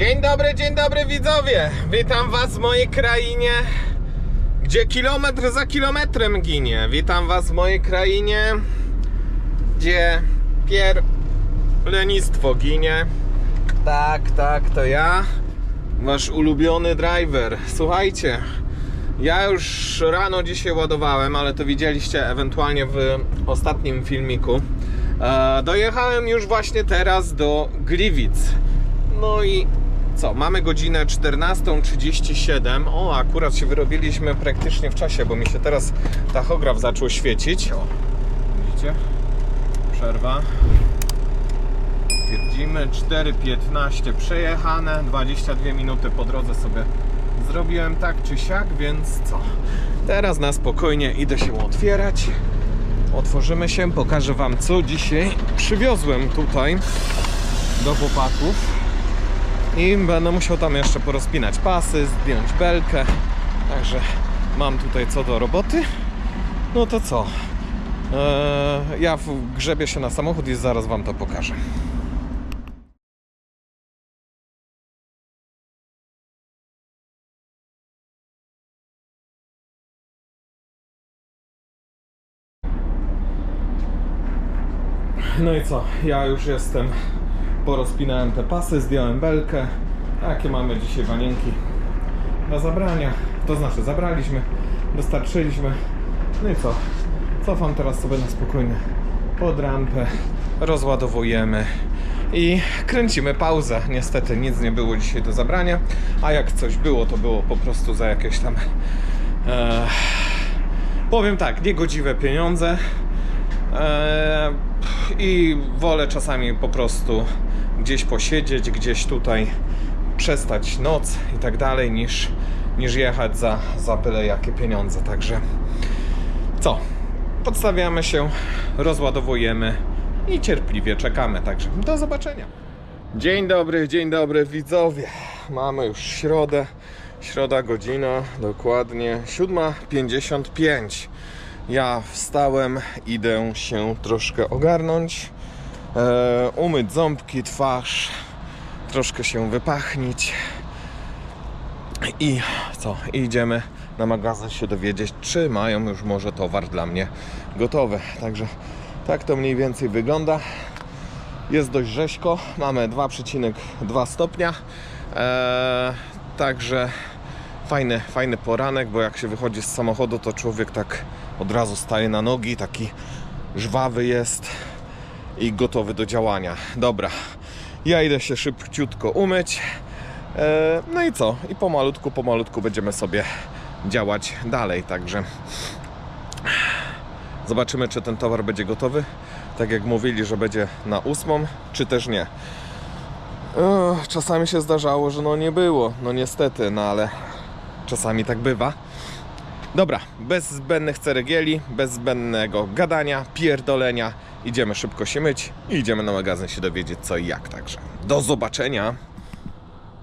Dzień dobry, dzień dobry widzowie! Witam was w mojej krainie, gdzie kilometr za kilometrem ginie. Witam was w mojej krainie, gdzie pier... lenistwo ginie. Tak, tak, to ja, wasz ulubiony driver. Słuchajcie, ja już rano dzisiaj ładowałem, ale to widzieliście ewentualnie w ostatnim filmiku. E, dojechałem już właśnie teraz do Gliwic. No i co? Mamy godzinę 14.37. O, akurat się wyrobiliśmy praktycznie w czasie, bo mi się teraz tachograf zaczął świecić. O, widzicie? Przerwa. Twierdzimy 4.15 przejechane, 22 minuty po drodze sobie zrobiłem tak czy siak, więc co? Teraz na spokojnie idę się otwierać. Otworzymy się, pokażę Wam co dzisiaj przywiozłem tutaj do chłopaków. I będę musiał tam jeszcze porozpinać pasy, zdjąć belkę. Także mam tutaj co do roboty. No to co? Eee, ja grzebię się na samochód i zaraz Wam to pokażę. No i co? Ja już jestem. Porozpinałem te pasy, zdjąłem belkę. Jakie mamy dzisiaj wanienki do zabrania? To znaczy, zabraliśmy, dostarczyliśmy. No i co? Cofam teraz sobie na spokojnie pod rampę, rozładowujemy i kręcimy pauzę. Niestety nic nie było dzisiaj do zabrania, a jak coś było, to było po prostu za jakieś tam. E, powiem tak, niegodziwe pieniądze. Eee, I wolę czasami po prostu gdzieś posiedzieć, gdzieś tutaj przestać noc i tak dalej, niż, niż jechać za, za byle jakie pieniądze. Także co? Podstawiamy się, rozładowujemy i cierpliwie czekamy. Także do zobaczenia. Dzień dobry, dzień dobry widzowie. Mamy już środę. Środa godzina, dokładnie 7.55. Ja wstałem, idę się troszkę ogarnąć, e, umyć ząbki, twarz, troszkę się wypachnić i co? Idziemy na magazyn się dowiedzieć, czy mają już może towar dla mnie gotowy. Także tak to mniej więcej wygląda. Jest dość rzeźko, mamy 2,2 stopnia, e, także fajny, fajny poranek, bo jak się wychodzi z samochodu, to człowiek tak od razu staje na nogi, taki żwawy jest i gotowy do działania. Dobra, ja idę się szybciutko umyć. E, no i co? I pomalutku, pomalutku będziemy sobie działać dalej, także zobaczymy, czy ten towar będzie gotowy. Tak jak mówili, że będzie na ósmą, czy też nie. E, czasami się zdarzało, że no nie było, no niestety, no ale czasami tak bywa. Dobra, bez zbędnych ceregieli, bez zbędnego gadania, pierdolenia. Idziemy szybko się myć i idziemy na magazyn się dowiedzieć co i jak. Także do zobaczenia.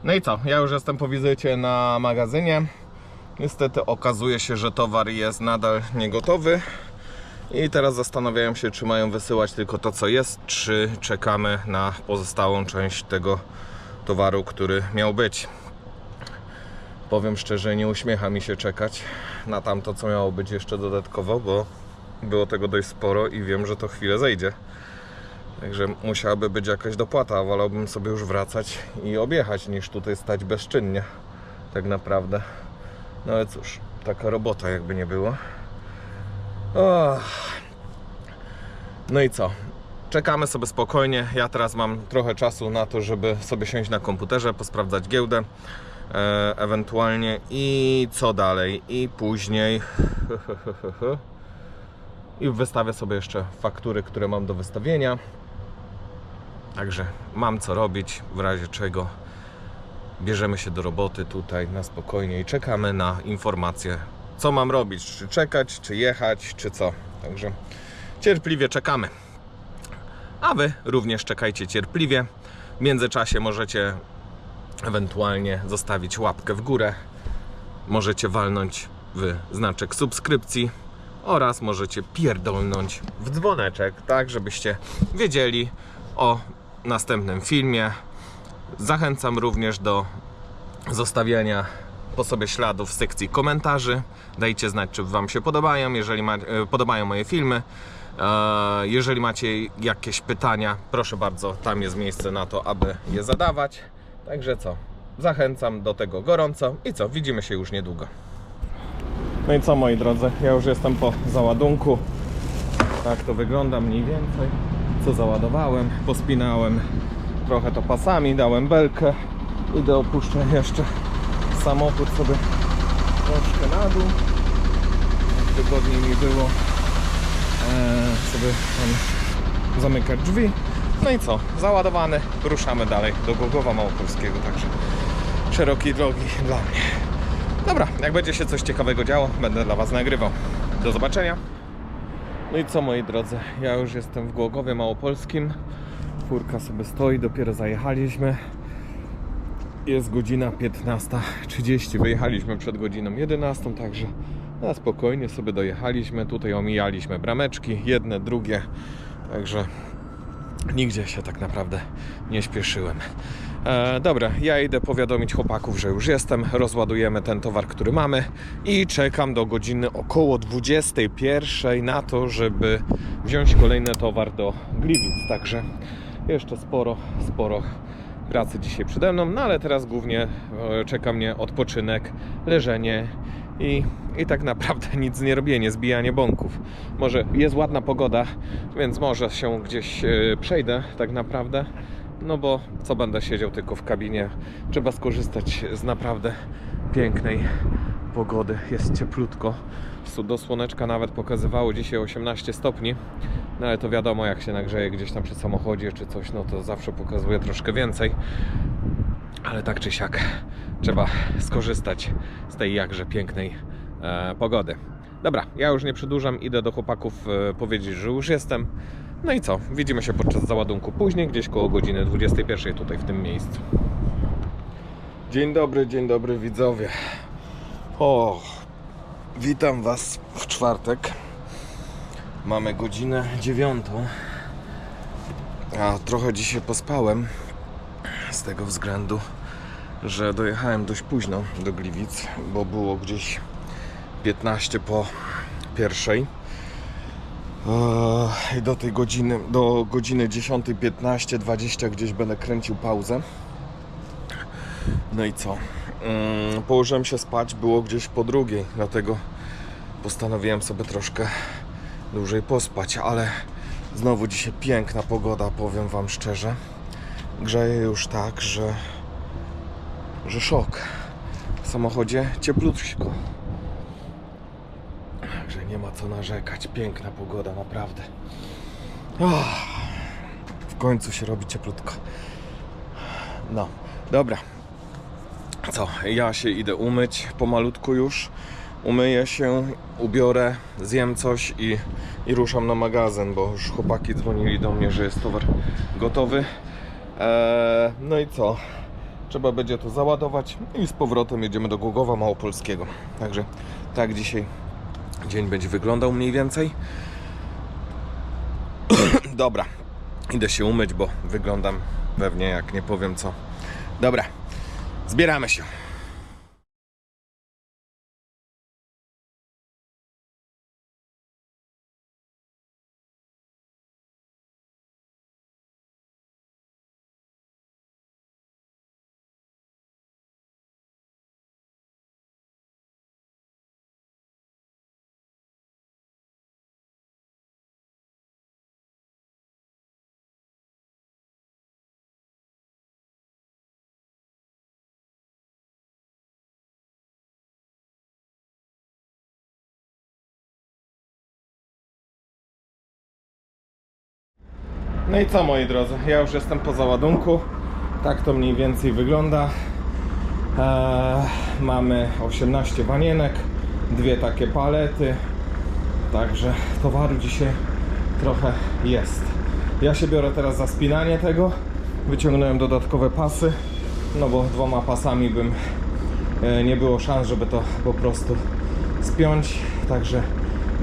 No i co? Ja już jestem po wizycie na magazynie. Niestety okazuje się, że towar jest nadal niegotowy. I teraz zastanawiają się, czy mają wysyłać tylko to, co jest, czy czekamy na pozostałą część tego towaru, który miał być. Powiem szczerze, nie uśmiecha mi się czekać na tamto, co miało być jeszcze dodatkowo, bo było tego dość sporo i wiem, że to chwilę zejdzie. Także musiałaby być jakaś dopłata, a wolałbym sobie już wracać i objechać, niż tutaj stać bezczynnie. Tak naprawdę. No ale cóż, taka robota jakby nie było. Och. No i co? Czekamy sobie spokojnie. Ja teraz mam trochę czasu na to, żeby sobie siąść na komputerze, posprawdzać giełdę ewentualnie i co dalej. I później i wystawię sobie jeszcze faktury, które mam do wystawienia. Także mam co robić, w razie czego bierzemy się do roboty tutaj na spokojnie i czekamy na informacje, co mam robić, czy czekać, czy jechać, czy co. Także cierpliwie czekamy. A Wy również czekajcie cierpliwie. W międzyczasie możecie ewentualnie zostawić łapkę w górę. Możecie walnąć w znaczek subskrypcji oraz możecie pierdolnąć w dzwoneczek, tak żebyście wiedzieli o następnym filmie Zachęcam również do zostawiania po sobie śladów w sekcji komentarzy. Dajcie znać, czy Wam się podobają, jeżeli ma, e, podobają moje filmy. E, Jeżeli macie jakieś pytania, proszę bardzo, tam jest miejsce na to, aby je zadawać. Także co, zachęcam do tego gorąco i co, widzimy się już niedługo. No i co moi drodzy, ja już jestem po załadunku. Tak to wygląda mniej więcej. Co załadowałem, pospinałem trochę to pasami, dałem belkę. Idę opuszczę jeszcze samochód sobie troszkę na dół. Jak Wygodniej mi było e, sobie tam zamykać drzwi. No i co? Załadowany. Ruszamy dalej do Głogowa Małopolskiego. Także szerokiej drogi dla mnie. Dobra, jak będzie się coś ciekawego działo, będę dla Was nagrywał. Do zobaczenia. No i co moi drodzy, ja już jestem w Głogowie Małopolskim. Furka sobie stoi, dopiero zajechaliśmy. Jest godzina 15.30. Wyjechaliśmy przed godziną 11, także na spokojnie sobie dojechaliśmy. Tutaj omijaliśmy brameczki, jedne, drugie. Także nigdzie się tak naprawdę nie śpieszyłem. E, dobra, ja idę powiadomić chłopaków, że już jestem. Rozładujemy ten towar, który mamy i czekam do godziny około 21 na to, żeby wziąć kolejny towar do Gliwic. Także jeszcze sporo, sporo pracy dzisiaj przede mną, no ale teraz głównie e, czeka mnie odpoczynek, leżenie i, i tak naprawdę nic nie robienie, zbijanie bąków. Może jest ładna pogoda, więc może się gdzieś e, przejdę tak naprawdę. No bo co będę siedział tylko w kabinie? Trzeba skorzystać z naprawdę pięknej pogody. Jest cieplutko. Do słoneczka nawet pokazywało dzisiaj 18 stopni. No ale to wiadomo, jak się nagrzeje gdzieś tam przy samochodzie czy coś, no to zawsze pokazuje troszkę więcej. Ale tak czy siak trzeba skorzystać z tej jakże pięknej e, pogody. Dobra, ja już nie przedłużam, idę do chłopaków e, powiedzieć, że już jestem. No i co? Widzimy się podczas załadunku później, gdzieś koło godziny 21 tutaj w tym miejscu. Dzień dobry, dzień dobry widzowie. O, witam Was w czwartek. Mamy godzinę dziewiątą. A trochę dzisiaj pospałem z tego względu, że dojechałem dość późno do Gliwic, bo było gdzieś 15 po pierwszej. I do tej godziny, do godziny 10.15, 20 gdzieś będę kręcił pauzę. No i co? Mm, Położyłem się spać, było gdzieś po drugiej, dlatego postanowiłem sobie troszkę dłużej pospać, ale znowu dzisiaj piękna pogoda, powiem Wam szczerze. Grzeje już tak, że, że szok. W samochodzie cieplutko. Także nie ma co narzekać. Piękna pogoda, naprawdę. Ah, w końcu się robi cieplutko. No, dobra. Co, ja się idę umyć pomalutku już. Umyję się, ubiorę, zjem coś i, i ruszam na magazyn, bo już chłopaki dzwonili do mnie, że jest towar gotowy. Eee, no i co? Trzeba będzie to załadować i z powrotem jedziemy do Głogowa Małopolskiego. Także tak dzisiaj dzień będzie wyglądał mniej więcej. Dobra, idę się umyć, bo wyglądam pewnie jak nie powiem co. Dobra, zbieramy się. No i co moi drodzy, ja już jestem po załadunku. Tak to mniej więcej wygląda. Eee, mamy 18 wanienek, dwie takie palety. Także towaru dzisiaj trochę jest. Ja się biorę teraz za spinanie tego. Wyciągnąłem dodatkowe pasy, no bo dwoma pasami bym e, nie było szans, żeby to po prostu spiąć. Także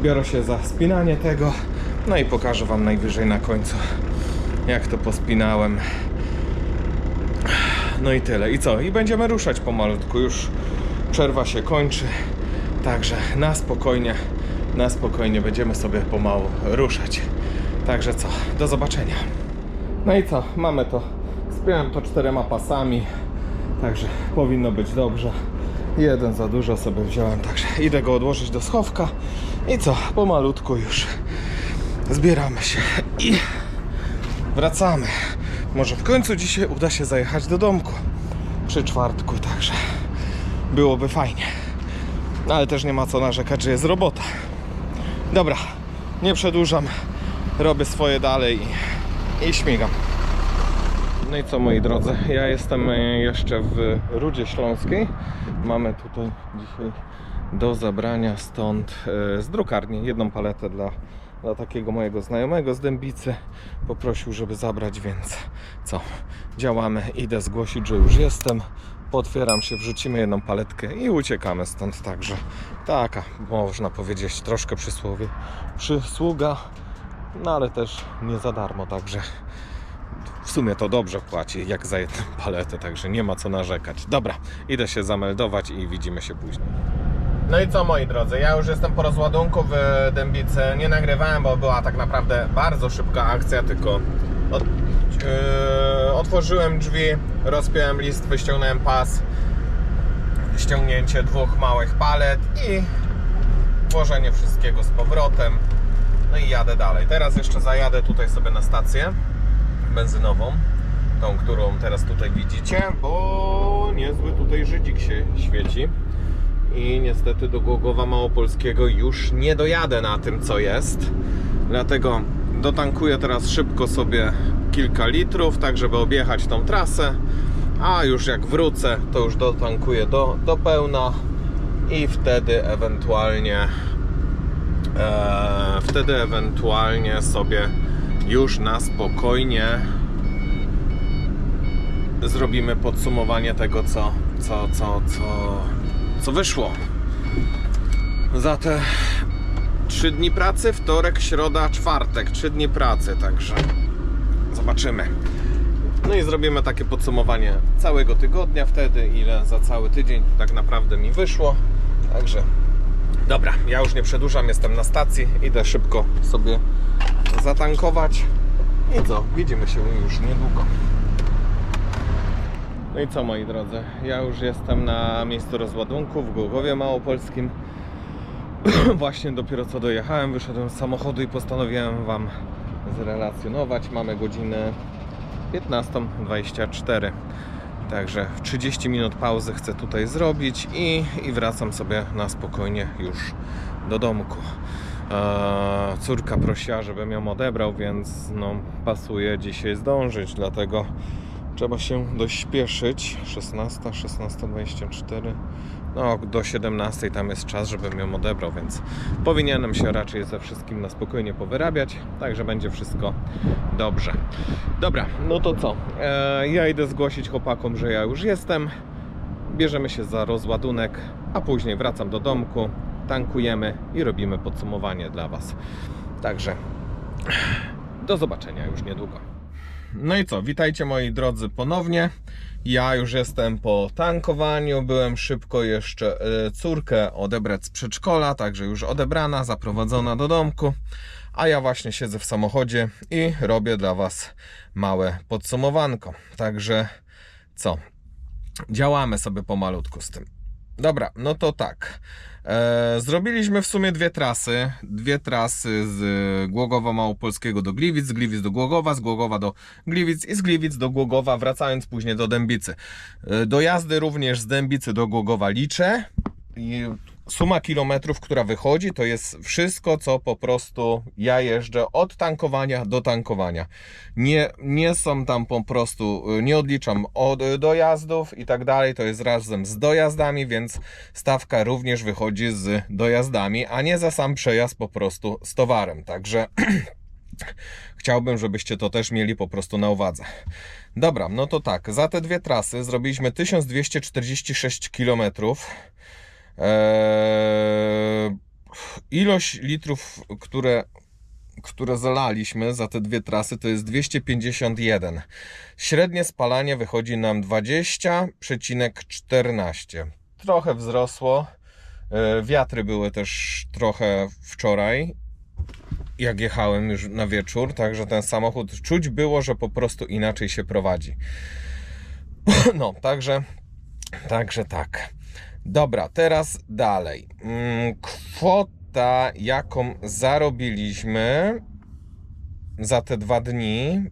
biorę się za spinanie tego. No i pokażę Wam najwyżej na końcu, jak to pospinałem. No i tyle. I co? I będziemy ruszać pomalutku. Już przerwa się kończy. Także na spokojnie, na spokojnie będziemy sobie pomału ruszać. Także co? Do zobaczenia. No i co? Mamy to. Spiąłem to czterema pasami. Także powinno być dobrze. Jeden za dużo sobie wziąłem, także idę go odłożyć do schowka. I co? Pomalutku już zbieramy się i wracamy. Może w końcu dzisiaj uda się zajechać do domku przy czwartku, także byłoby fajnie. Ale też nie ma co narzekać, że jest robota. Dobra, nie przedłużam, robię swoje dalej i, i śmigam. No i co moi drodzy, ja jestem e, jeszcze w Rudzie Śląskiej. Mamy tutaj dzisiaj do zabrania stąd e, z drukarni jedną paletę dla, dla takiego mojego znajomego z Dębicy. Poprosił, żeby zabrać, więc co, działamy. Idę zgłosić, że już jestem. Potwieram się, wrzucimy jedną paletkę i uciekamy stąd. Także taka, można powiedzieć, troszkę przysłowie, przysługa, no ale też nie za darmo, także w sumie to dobrze płaci, jak za jedną paletę, także nie ma co narzekać. Dobra, idę się zameldować i widzimy się później. No i co moi drodzy, ja już jestem po rozładunku w Dębicy. Nie nagrywałem, bo była tak naprawdę bardzo szybka akcja, tylko od, yy, otworzyłem drzwi, rozpiąłem list, wyściągnąłem pas, ściągnięcie dwóch małych palet i włożenie wszystkiego z powrotem. No i jadę dalej. Teraz jeszcze zajadę tutaj sobie na stację benzynową, tą, którą teraz tutaj widzicie, bo niezły tutaj Żydzik się świeci i niestety do Głogowa Małopolskiego już nie dojadę na tym, co jest. Dlatego dotankuję teraz szybko sobie kilka litrów, tak żeby objechać tą trasę, a już jak wrócę, to już dotankuję do, do pełna i wtedy ewentualnie e, wtedy ewentualnie sobie już na spokojnie zrobimy podsumowanie tego, co, co, co, co, co wyszło. Za te trzy dni pracy, wtorek, środa, czwartek, trzy dni pracy, także zobaczymy. No i zrobimy takie podsumowanie całego tygodnia wtedy, ile za cały tydzień tak naprawdę mi wyszło. Także dobra, ja już nie przedłużam, jestem na stacji, idę szybko sobie zatankować. I co? Widzimy się już niedługo. No i co moi drodzy? Ja już jestem na miejscu rozładunku w Głogowie Małopolskim. Właśnie dopiero co dojechałem, wyszedłem z samochodu i postanowiłem Wam zrelacjonować. Mamy godzinę 15.24. Także w 30 minut pauzy chcę tutaj zrobić i, i wracam sobie na spokojnie już do domku. Eee, córka prosiła, żebym ją odebrał, więc no, pasuje dzisiaj zdążyć, dlatego trzeba się dość śpieszyć. 16, 16.24. No, do 17 tam jest czas, żebym ją odebrał, więc powinienem się raczej ze wszystkim na spokojnie powyrabiać, także będzie wszystko dobrze. Dobra, no to co? Eee, ja idę zgłosić chłopakom, że ja już jestem. Bierzemy się za rozładunek, a później wracam do domku, tankujemy i robimy podsumowanie dla Was. Także do zobaczenia już niedługo. No i co, witajcie moi drodzy ponownie. Ja już jestem po tankowaniu, byłem szybko jeszcze e, córkę odebrać z przedszkola, także już odebrana, zaprowadzona do domku. A ja właśnie siedzę w samochodzie i robię dla Was małe podsumowanko. Także co, działamy sobie pomalutku z tym. Dobra, no to tak. E, zrobiliśmy w sumie dwie trasy. Dwie trasy z Głogowa Małopolskiego do Gliwic, z Gliwic do Głogowa, z Głogowa do Gliwic i z Gliwic do Głogowa, wracając później do Dębicy. E, dojazdy również z Dębicy do Głogowa liczę. I suma kilometrów, która wychodzi, to jest wszystko, co po prostu ja jeżdżę od tankowania do tankowania. Nie, nie są tam po prostu, nie odliczam od dojazdów i tak dalej, to jest razem z dojazdami, więc stawka również wychodzi z dojazdami, a nie za sam przejazd po prostu z towarem. Także chciałbym, żebyście to też mieli po prostu na uwadze. Dobra, no to tak, za te dwie trasy zrobiliśmy 1246 kilometrów. Eee, ilość litrów, które które zalaliśmy za te dwie trasy, to jest 251. Średnie spalanie wychodzi nam 20,14. Trochę wzrosło. E, Wiatry były też trochę wczoraj, jak jechałem już na wieczór, także ten samochód czuć było, że po prostu inaczej się prowadzi. No, także, także tak. Dobra, teraz dalej. Mm, Kwota, jaką zarobiliśmy za te dwa dni,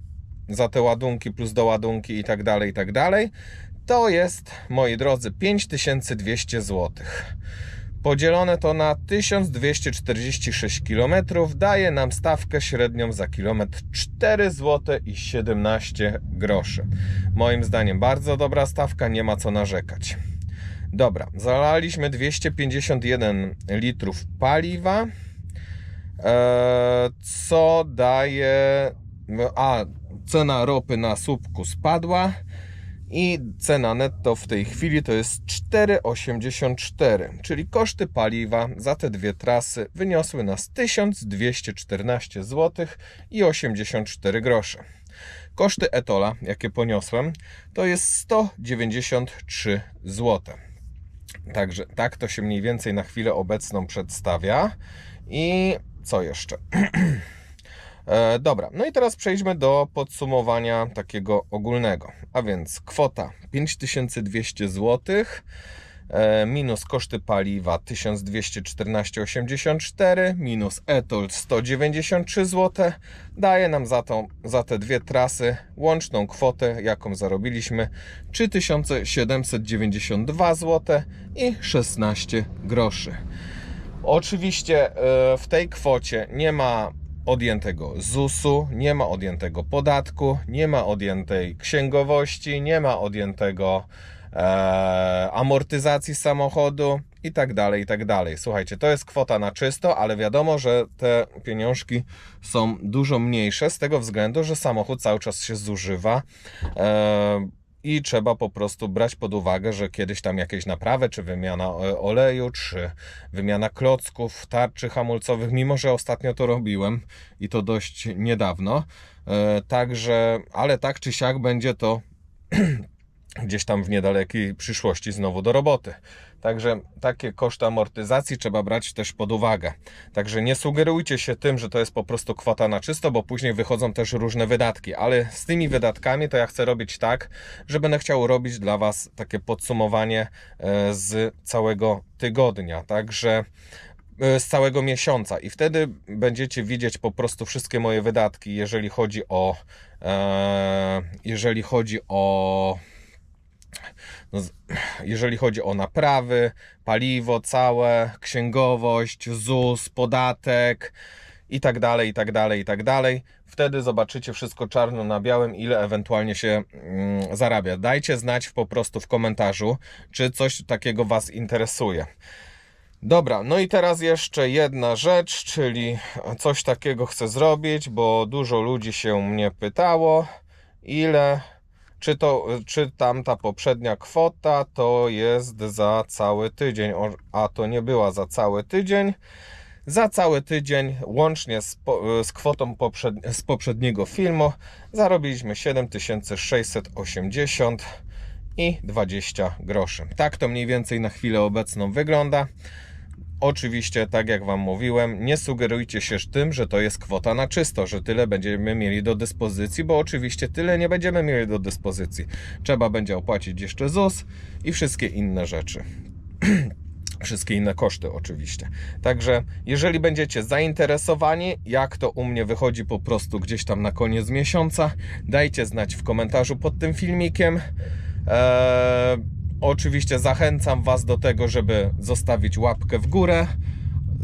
za te ładunki plus doładunki i tak dalej, i tak dalej, to jest, moi drodzy, 5200 zł. Podzielone to na 1246 km daje nam stawkę średnią za kilometr 4 zł i 17 groszy. Moim zdaniem bardzo dobra stawka, nie ma co narzekać. Dobra, zalaliśmy 251 litrów paliwa, e, co daje. A, cena ropy na słupku spadła i cena netto w tej chwili to jest 4,84, czyli koszty paliwa za te dwie trasy wyniosły nas 1214 zł i 84 grosze. Koszty etola, jakie poniosłem, to jest 193 zł. Także tak to się mniej więcej na chwilę obecną przedstawia. I co jeszcze? E, dobra, no i teraz przejdźmy do podsumowania takiego ogólnego. A więc kwota 5200 zł e, minus koszty paliwa 1214,84 minus etol 193 zł daje nam za, tą, za te dwie trasy łączną kwotę, jaką zarobiliśmy 3792 zł i 16 groszy. Oczywiście e, w tej kwocie nie ma odjętego ZUS-u, nie ma odjętego podatku, nie ma odjętej księgowości, nie ma odjętego e, amortyzacji samochodu i tak dalej, i tak dalej. Słuchajcie, to jest kwota na czysto, ale wiadomo, że te pieniążki są dużo mniejsze z tego względu, że samochód cały czas się zużywa. E, i trzeba po prostu brać pod uwagę, że kiedyś tam jakieś naprawy, czy wymiana e, oleju, czy wymiana klocków, tarczy hamulcowych, mimo że ostatnio to robiłem i to dość niedawno. E, Także, ale tak czy siak będzie to gdzieś tam w niedalekiej przyszłości znowu do roboty. Także takie koszty amortyzacji trzeba brać też pod uwagę. Także nie sugerujcie się tym, że to jest po prostu kwota na czysto, bo później wychodzą też różne wydatki. Ale z tymi wydatkami to ja chcę robić tak, że będę chciał robić dla Was takie podsumowanie e, z całego tygodnia. Także e, z całego miesiąca i wtedy będziecie widzieć po prostu wszystkie moje wydatki, jeżeli chodzi o e, jeżeli chodzi o no, jeżeli chodzi o naprawy, paliwo całe, księgowość, ZUS, podatek i tak dalej, i tak dalej, i tak dalej. Wtedy zobaczycie wszystko czarno na białym, ile ewentualnie się mm, zarabia. Dajcie znać po prostu w komentarzu, czy coś takiego Was interesuje. Dobra, no i teraz jeszcze jedna rzecz, czyli coś takiego chcę zrobić, bo dużo ludzi się mnie pytało, ile, czy to, czy tamta poprzednia kwota to jest za cały tydzień, a to nie była za cały tydzień. Za cały tydzień, łącznie z, po, z kwotą poprzed, z poprzedniego filmu, zarobiliśmy 7680 i 20 groszy. Tak to mniej więcej na chwilę obecną wygląda. Oczywiście, tak jak Wam mówiłem, nie sugerujcie się tym, że to jest kwota na czysto, że tyle będziemy mieli do dyspozycji, bo oczywiście tyle nie będziemy mieli do dyspozycji. Trzeba będzie opłacić jeszcze ZUS i wszystkie inne rzeczy. Wszystkie inne koszty, oczywiście. Także, jeżeli będziecie zainteresowani, jak to u mnie wychodzi po prostu gdzieś tam na koniec miesiąca, dajcie znać w komentarzu pod tym filmikiem. Eee, oczywiście zachęcam Was do tego, żeby zostawić łapkę w górę,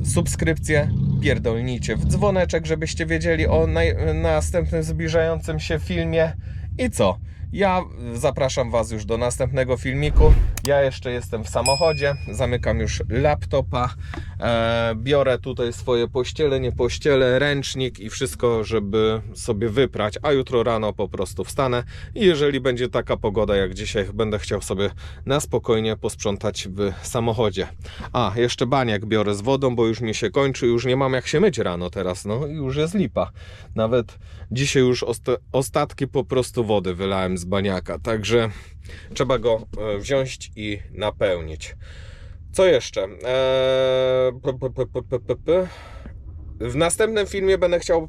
subskrypcję, pierdolnijcie w dzwoneczek, żebyście wiedzieli o naj- następnym zbliżającym się filmie. I co? Ja zapraszam Was już do następnego filmiku. Ja jeszcze jestem w samochodzie, zamykam już laptopa, biorę tutaj swoje pościele, nie pościele, ręcznik i wszystko, żeby sobie wyprać, a jutro rano po prostu wstanę i jeżeli będzie taka pogoda jak dzisiaj, będę chciał sobie na spokojnie posprzątać w samochodzie. A, jeszcze baniak biorę z wodą, bo już mi się kończy, już nie mam jak się myć rano teraz, no i już jest lipa. Nawet dzisiaj już osta- ostatki po prostu wody wylałem z baniaka, także trzeba go e, wziąć i napełnić. Co jeszcze? Eee, p, p, p. W następnym filmie będę chciał e,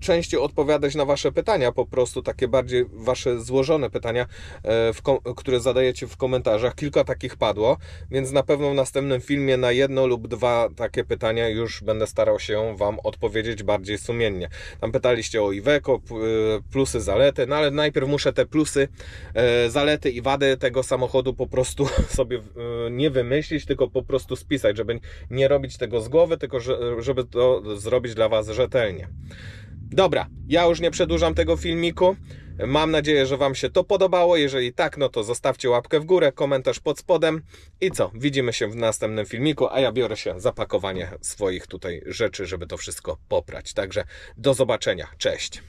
częściej odpowiadać na Wasze pytania, po prostu takie bardziej Wasze złożone pytania, e, które zadajecie w komentarzach. Kilka takich padło, więc na pewno w następnym filmie na jedno lub dwa takie pytania już będę starał się Wam odpowiedzieć bardziej sumiennie. Tam pytaliście o Iveco, e, plusy, zalety, no ale najpierw muszę te plusy, zalety i wady tego samochodu po prostu sobie nie wymyślić, tylko po prostu spisać, żeby nie robić tego z głowy, tylko że- żeby to zrobić dla Was rzetelnie. Dobra, ja już nie przedłużam tego filmiku. Mam nadzieję, że Wam się to podobało. Jeżeli tak, no to zostawcie łapkę w górę, komentarz pod spodem. I co? Widzimy się w następnym filmiku, a ja biorę się za pakowanie swoich tutaj rzeczy, żeby to wszystko poprać. Także do zobaczenia. Cześć.